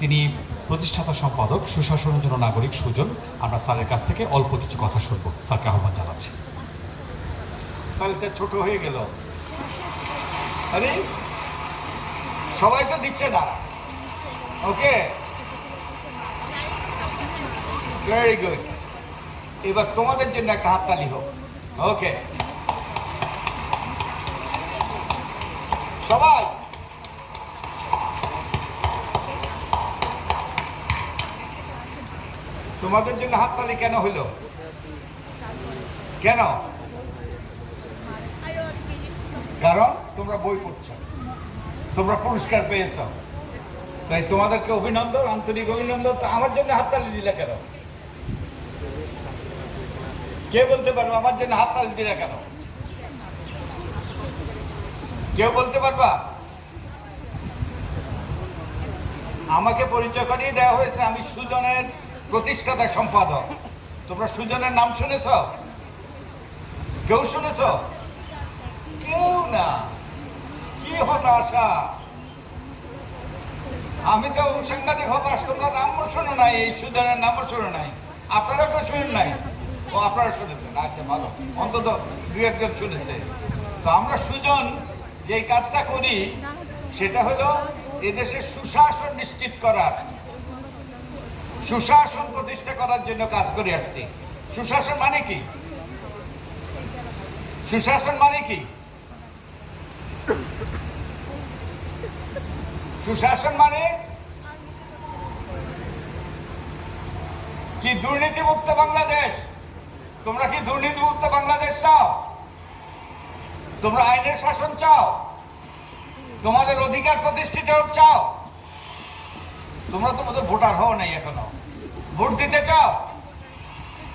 তিনি প্রতিষ্ঠাতা সম্পাদক, সুশাসনের জন্য নাগরিক সুজন। আমরা স্যারের কাছ থেকে অল্প কিছু কথা শুনব। স্যারকে আহ্বান জানাচ্ছি। ফাইলটা ছোট হয়ে গেল। আরে, সবাই তো দিচ্ছে না। ওকে? ভেরি গুড এবার তোমাদের জন্য একটা হাততালি হোক। ওকে? সবাই? তোমাদের জন্য হাততালি কেন হইল কেন? কারণ তোমরা বই পড়ছ। তোমরা পুরস্কার পেয়েছ। তাই তোমাদেরকে অভিনন্দন, আন্তরিক অভিনন্দন। তো আমার জন্য হাততালি দিলে কেন? কে বলতে পারব আমার জন্য হাততালি দিলে কেন? কেউ বলতে পারবা? আমাকে পরিচয় করিয়ে দেওয়া হয়েছে আমি সুজনের প্রতিষ্ঠাতা সম্পাদক। তোমরা সুজনের নাম শুনেছ? কেউ শুনেছ? কেউ না। কি হতাশা? আমি তো সাংঘাতিক হতাশ, তোমরা নামও শোনো নাই, এই সুজনের নামও শোনো নাই। আপনারা কেউ শুনেন নাই। ও, আপনারা শুনেছেন। আচ্ছা ভালো। অন্তত দু একজন শুনেছে। তো আমরা সুজন যে কাজটা করি, সেটা হলো এদেশে সুশাসন নিশ্চিত করার। সুশাসন প্রতিষ্ঠা করার জন্য কাজ করে আসছি। সুশাসন মানে কি? সুশাসন মানে কি? সুশাসন মানে? কি দুর্নীতিমুক্ত বাংলাদেশ? তোমরা কি দুর্নীতিমুক্ত বাংলাদেশ চাও? তোমরা আইনের শাসন চাও? তোমাদের অধিকার প্রতিষ্ঠিত হোক চাও? তোমরা তো বোধহয় ভোটার হও নাই এখনও। ভোট দিতে চাও?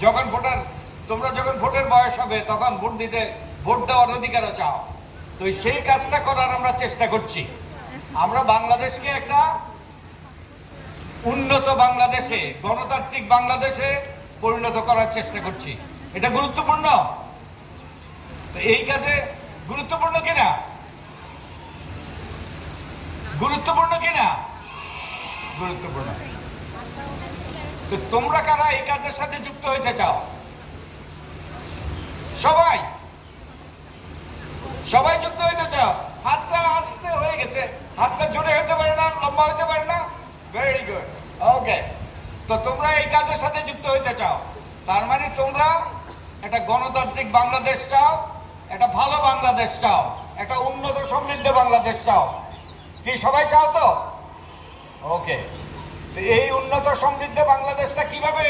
যখন ভোটার তোমরা যখন ভোটের বয়স হবে, তখন ভোট দিতে ভোট দেওয়ার অধিকারও চাও। তো সেই কাজটা করার আমরা চেষ্টা করছি। আমরা বাংলাদেশকে একটা উন্নত বাংলাদেশে, গণতান্ত্রিক বাংলাদেশে পরিণত করার চেষ্টা করছি। এটা গুরুত্বপূর্ণ? তো এই কাজে গুরুত্বপূর্ণ কিনা? গুরুত্বপূর্ণ কিনা? গুরুত্বপূর্ণ তো তোমরা কারা এই কাজের সাথে যুক্ত হইতে চাও? সবাই? সবাই যুক্ত হইতে চাও? হাতটা আস্তে হয়ে গেছে। হাতটা জোরে হতে পারে না, লম্বা হতে পারে না। ভেরি গুড ওকে তো তোমরা এই কাজের সাথে যুক্ত হইতে চাও। তার মানে তোমরা একটা গণতান্ত্রিক বাংলাদেশ চাও, একটা ভালো বাংলাদেশ চাও, একটা উন্নত সমৃদ্ধ বাংলাদেশ চাও। কি সবাই চাও তো? ওকে এই উন্নত সমৃদ্ধ বাংলাদেশটা কীভাবে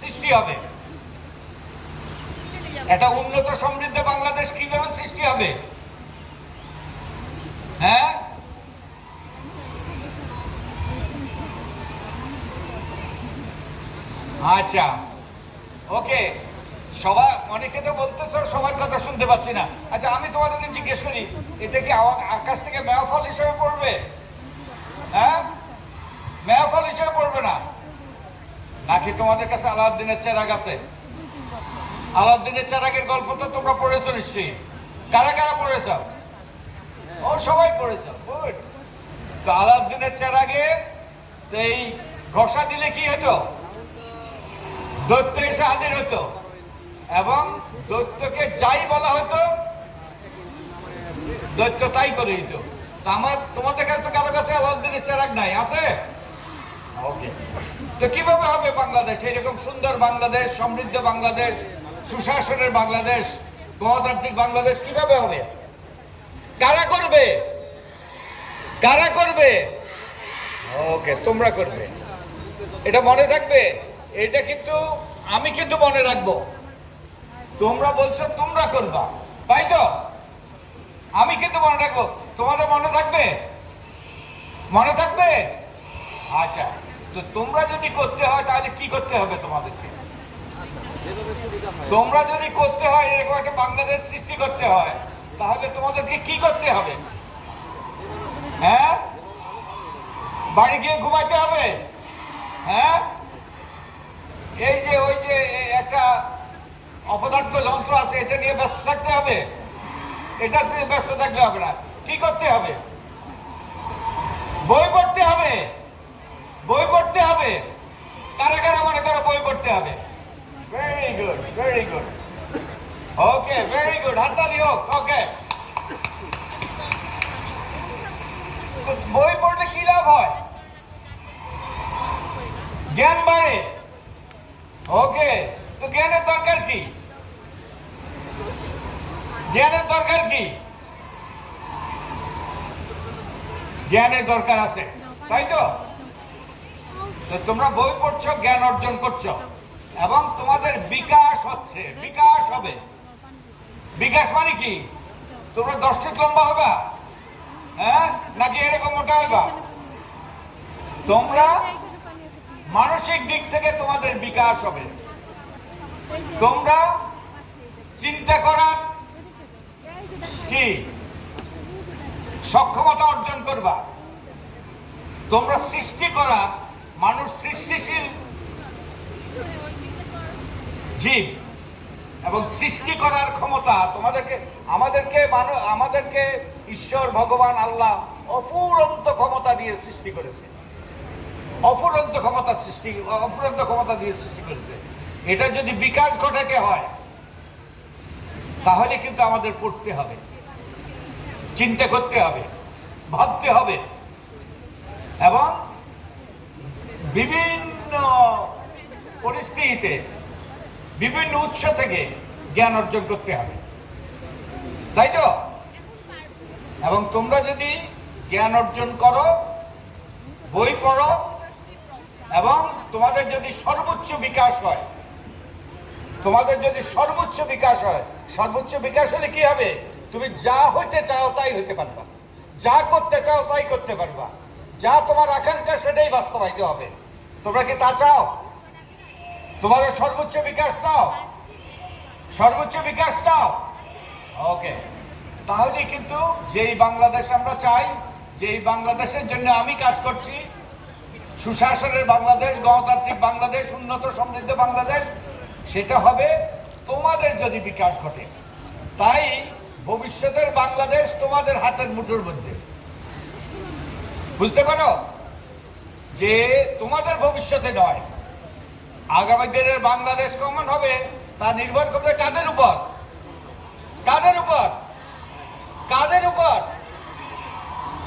সৃষ্টি হবে? একটা উন্নত সমৃদ্ধ বাংলাদেশ কীভাবে সৃষ্টি হবে? হ্যাঁ? আচ্ছা। ওকে সবাই অনেকে তো বলতেছো, সবার কথা শুনতে পাচ্ছি না। আচ্ছা আমি তোমাদেরকে জিজ্ঞেস করি, এটা কি আকাশ থেকে মেয়াফল হিসেবে পড়বে? হ্যাঁ? মেয়াফল হিসেবে পড়বে না। নাকি তোমাদের কাছে আলাউদ্দিনের চেরাগ আছে? আলাউদ্দিনের চেরাগের গল্প তো তোমরা পড়েছো নিশ্চয়ই। কারা কারা পড়েছ? ও, সবাই পড়েছ। গুড তো আলাউদ্দিনের চেরাগে এই ঘষা দিলে কি হতো? দৈত্য এসে হাজির হতো। এবং দৈত্যকে যাই বলা হতো, দৈত্য তাই করে দিত। আমার তোমাদের কাছে তো কারও কাছে আলাউদ্দিনের চেরাগ নাই আছে? ওকে। তো কীভাবে হবে বাংলাদেশ? এরকম সুন্দর বাংলাদেশ সমৃদ্ধ বাংলাদেশ সুশাসনের বাংলাদেশ গণতান্ত্রিক বাংলাদেশ কীভাবে হবে? কারা করবে? কারা করবে? ওকে তোমরা করবে। এটা মনে থাকবে? এটা কিন্তু আমি কিন্তু মনে রাখব। তোমরা বলছো তোমরা করবা। তাই তো? আমি কিন্তু মনে রাখব তোমাদের মনে থাকবে? মনে থাকবে? আচ্ছা তো তোমরা যদি করতে হয়, তাহলে কি করতে হবে তোমাদেরকে? তোমরা যদি করতে হয়, এরকম একটা বাংলাদেশ সৃষ্টি করতে হয়, তাহলে তোমাদেরকে কি করতে হবে? হ্যাঁ? বাড়ি গিয়ে ঘুমাইতে হবে? হ্যাঁ? এই যে, ওই যে একটা অপদার্থ যন্ত্র আছে, এটা নিয়ে ব্যস্ত থাকতে হবে? এটাতে ব্যস্ত থাকলে হবে না। কি করতে হবে? বই পড়তে হবে। বই পড়তে হবে। কারা কারা মনে করো বই পড়তে হবে। গুড বই পড়লে কি লাভ হয়? জ্ঞান বাড়ে। ওকে তো জ্ঞানের দরকার কি? জ্ঞানের দরকার কি? জ্ঞানের দরকার আছে। তাই তো? তোমরা বই পড়ছো, জ্ঞান অর্জন করছ। এবং তোমাদের বিকাশ হচ্ছে। বিকাশ হবে। বিকাশ মানে কি? তোমরা দশ ফিট লম্বা হবে? হ্যাঁ? নাকি এরকম মোটা হইবা? তোমরা মানসিক দিক থেকে তোমাদের বিকাশ হবে। তোমরা চিন্তা করার কি? সক্ষমতা অর্জন করবা। তোমরা সৃষ্টি করা মানুষ সৃষ্টিশীল। জীব। এবং সৃষ্টি করার ক্ষমতা তোমাদেরকে, আমাদেরকে আমাদেরকে ঈশ্বর, ভগবান, আল্লাহ অফুরন্ত ক্ষমতা দিয়ে সৃষ্টি করেছে। অফুরন্ত ক্ষমতা সৃষ্টি, অফুরন্ত ক্ষমতা দিয়ে সৃষ্টি করেছে। এটা যদি বিকাশ ঘটাতে হয়, তাহলে কিন্তু আমাদের পড়তে হবে। চিন্তা করতে হবে, ভাবতে হবে। এবং বিভিন্ন পরিস্থিতিতে, বিভিন্ন উৎস থেকে জ্ঞান অর্জন করতে হবে। তাই তো? এবং তোমরা যদি জ্ঞান অর্জন করো, বই পড়ো, এবং তোমাদের যদি সর্বোচ্চ বিকাশ হয়, তোমাদের যদি সর্বোচ্চ বিকাশ হয়, সর্বোচ্চ বিকাশ হলে কি হবে? তুমি যা হইতে চাও তাই হইতে পারবা। যা করতে চাও তাই করতে পারবা। যা তোমার আকাঙ্ক্ষা সেটাই বাস্তবায়িত হবে। তোমরা কি তা চাও? তোমাদের সর্বোচ্চ বিকাশ চাও? সর্বোচ্চ বিকাশ চাও? ওকে। তাহলে কিন্তু যেই বাংলাদেশ আমরা চাই, যেই বাংলাদেশের জন্য আমি কাজ করছি, সুশাসনের বাংলাদেশ, গণতান্ত্রিক বাংলাদেশ, উন্নত সমৃদ্ধ বাংলাদেশ, সেটা হবে তোমাদের যদি বিকাশ ঘটে। তাই ভবিষ্যতের বাংলাদেশ তোমাদের হাতের মুঠোর মধ্যে। বুঝতে পারো? যে তোমাদের ভবিষ্যতে নয়, আগামী দিনের বাংলাদেশ কেমন হবে তা নির্ভর করবে কাদের উপর? কাদের উপর? কাদের উপর?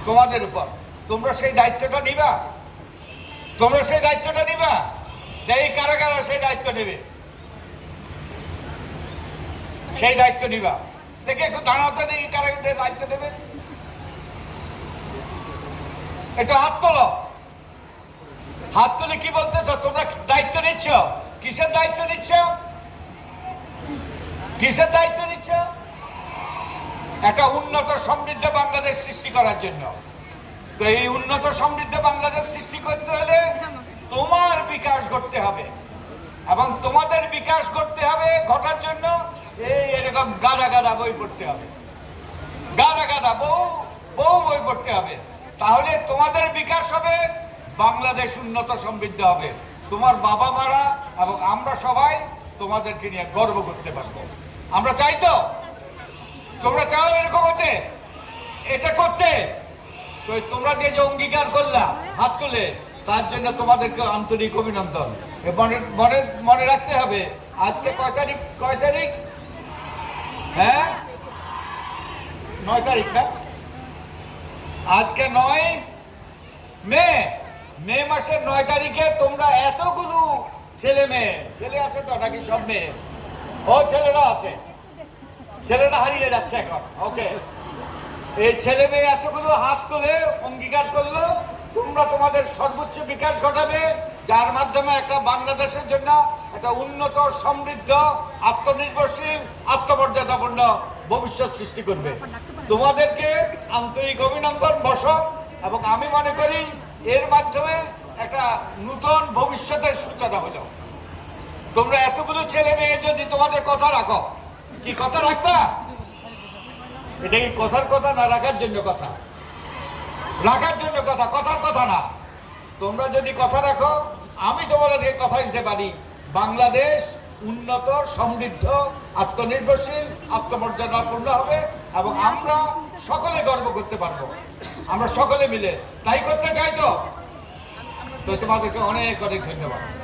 তোমাদের উপর। তোমরা সেই দায়িত্বটা নিবা। তোমরা সেই দায়িত্বটা নিবা। এই কারা কারা সেই দায়িত্ব নেবে। সেই দায়িত্ব নিবা। দেখে একটু দাঁড়াতে দিই কারা কিন্তু দায়িত্ব দেবে। একটু হাত তোলো। হাত তুলে কি বলতেছ? তোমরা দায়িত্ব নিচ্ছ? কিসের দায়িত্ব নিচ্ছ? কিসের দায়িত্ব নিচ্ছ? একটা উন্নত সমৃদ্ধ বাংলাদেশ সৃষ্টি করার জন্য। তো এই উন্নত সমৃদ্ধ বাংলাদেশ সৃষ্টি করতে হলে তোমার বিকাশ করতে হবে। এবং তোমাদের বিকাশ করতে হবে, ঘটার জন্য এই এরকম গাদা গাদা বই পড়তে হবে। গাদা গাদা বহু বহু বই পড়তে হবে। তাহলে তোমাদের বিকাশ হবে, বাংলাদেশ উন্নত সমৃদ্ধ হবে। তোমার বাবা মারা এবং আমরা সবাই তোমাদেরকে নিয়ে গর্ব করতে পারব। আমরা চাই তো? তোমরা চাও এরকম হতে? এটা করতে? তো তোমরা যে যে অঙ্গীকার করলা, হাত তুলে, তার জন্য তোমাদেরকে আন্তরিক অভিনন্দন। মনে মনে রাখতে হবে। আজকে কয় তারিখ কয় তারিখ? হ্যাঁ? নয় তারিখ না? আজকে নয় মে। মে মাসের নয় তারিখে তোমরা এতগুলো ছেলে মেয়ে, ছেলে আছে তো, নাকি সব মেয়ে? ও ছেলেরা আছে। ছেলেটা হারিয়ে যাচ্ছে এখন, ওকে। এই ছেলে মেয়ে এতগুলো হাত তুলে, অঙ্গীকার করল, তোমরা তোমাদের সর্বোচ্চ বিকাশ ঘটাবে, যার মাধ্যমে একটা বাংলাদেশের জন্য একটা উন্নত, সমৃদ্ধ, আত্মনির্ভরশীল, আত্মমর্যাদাপূর্ণ ভবিষ্যৎ সৃষ্টি করবে। তোমাদেরকে আন্তরিক অভিনন্দন, বস। এবং আমি মনে করি এর মাধ্যমে একটা নূতন ভবিষ্যতের সূচনা হলো। তোমরা এতগুলো ছেলে মেয়ে যদি তোমাদের কথা রাখো, কি কথা রাখবা? এটা কি কথার কথা না রাখার জন্য কথা? রাখার জন্য কথা, কথার কথা না। তোমরা যদি কথা রাখো, আমি তোমাদেরকে কথা দিতে পারি। বাংলাদেশ উন্নত, সমৃদ্ধ, আত্মনির্ভরশীল, আত্মমর্যাদাপূর্ণ হবে এবং আমরা সকলে গর্ব করতে পারব। আমরা সকলে মিলে তাই করতে চাই তো? তোমাদেরকে অনেক অনেক ধন্যবাদ।